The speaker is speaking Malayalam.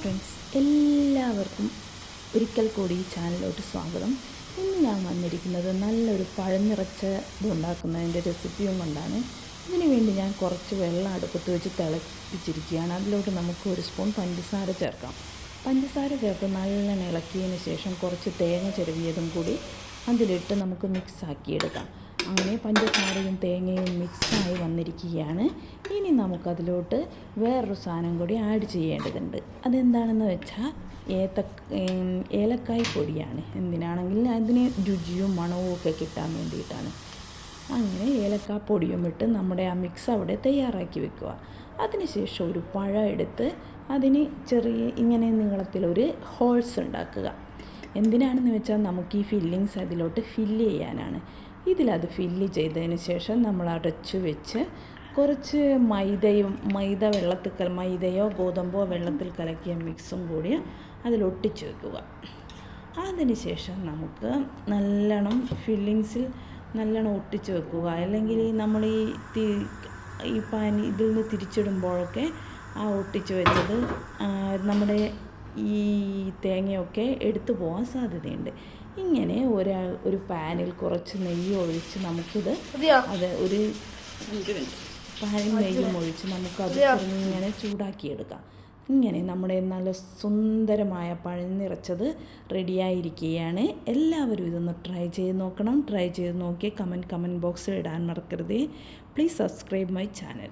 ഫ്രണ്ട്സ് എല്ലാവർക്കും ഒരിക്കൽ കൂടി ഈ ചാനലിലോട്ട് സ്വാഗതം. ഇന്ന് ഞാൻ വന്നിരിക്കുന്നത് നല്ലൊരു പഴഞ്ഞിറച്ച ഇതുണ്ടാക്കുന്നതിന്റെ റെസിപ്പിയും കൊണ്ടാണ്. ഇതിനുവേണ്ടി ഞാൻ കുറച്ച് വെള്ളം അടുപ്പത്ത് വെച്ച് തിളപ്പിച്ചിരിക്കുകയാണ്. അതിലോട്ട് നമുക്ക് ഒരു സ്പൂൺ പഞ്ചസാര ചേർക്കാം. പഞ്ചസാര ചേർത്ത് നല്ലോണം ഇളക്കിയതിന് ശേഷം കുറച്ച് തേങ്ങ ചെരുവിയതും കൂടി അതിലിട്ട് നമുക്ക് മിക്സ് ആക്കിയെടുക്കാം. അങ്ങനെ പഞ്ചസാരയും തേങ്ങയും മിക്സായി വന്നിരിക്കുകയാണ്. ഇനി നമുക്കതിലോട്ട് വേറൊരു സാധനം കൂടി ആഡ് ചെയ്യേണ്ടതുണ്ട്. അതെന്താണെന്ന് വെച്ചാൽ ഏത്ത ഏലക്കായ് പൊടിയാണ്. എന്തിനാണെങ്കിൽ അതിന് രുചിയും മണവും ഒക്കെ കിട്ടാൻ വേണ്ടിയിട്ടാണ്. അങ്ങനെ ഏലക്കായ പൊടിയും ഇട്ട് നമ്മുടെ ആ മിക്സ് അവിടെ തയ്യാറാക്കി വെക്കുക. അതിനുശേഷം ഒരു പഴം എടുത്ത് അതിന് ചെറിയ ഇങ്ങനെ നീളത്തിലൊരു ഹോൾസ് ഉണ്ടാക്കുക. എന്തിനാണെന്ന് വെച്ചാൽ നമുക്ക് ഈ ഫില്ലിങ്സ് അതിലോട്ട് ഫില്ല് ചെയ്യാനാണ്. ഇതിലത് ഫില്ല് ചെയ്തതിന് ശേഷം നമ്മൾ അടച്ചു വെച്ച് കുറച്ച് മൈദയും മൈദ വെള്ളത്തിൽ കല മൈദയോ ഗോതമ്പോ വെള്ളത്തിൽ കലക്കിയ മിക്സും കൂടി അതിലൊട്ടിച്ച് വെക്കുക. അതിനുശേഷം നമുക്ക് നല്ലോണം ഫില്ലിങ്സിൽ നല്ലോണം ഒട്ടിച്ച് വെക്കുക. അല്ലെങ്കിൽ നമ്മൾ ഈ ഈ പാനി ഇതിൽ നിന്ന് തിരിച്ചിടുമ്പോഴൊക്കെ ആ ഒട്ടിച്ച് വെച്ചത് നമ്മുടെ ഈ തേങ്ങയൊക്കെ എടുത്തു പോകാൻ സാധ്യതയുണ്ട്. ഇങ്ങനെ ഒരാ ഒരു പാനിൽ കുറച്ച് നെയ്യ് ഒഴിച്ച് നമുക്കിത് അത് ഒരു പാനിൽ നെയ്യും ഒഴിച്ച് നമുക്കത് ഇങ്ങനെ ചൂടാക്കിയെടുക്കാം. ഇങ്ങനെ നമ്മുടെ നല്ല സുന്ദരമായ പഴം നിറച്ചത് റെഡിയായിരിക്കുകയാണ്. എല്ലാവരും ഇതൊന്ന് ട്രൈ ചെയ്ത് നോക്കണം. ട്രൈ ചെയ്ത് നോക്കി കമന്റ് കമന്റ് ബോക്സിൽ ഇടാൻ മറക്കരുത്. Please subscribe my channel.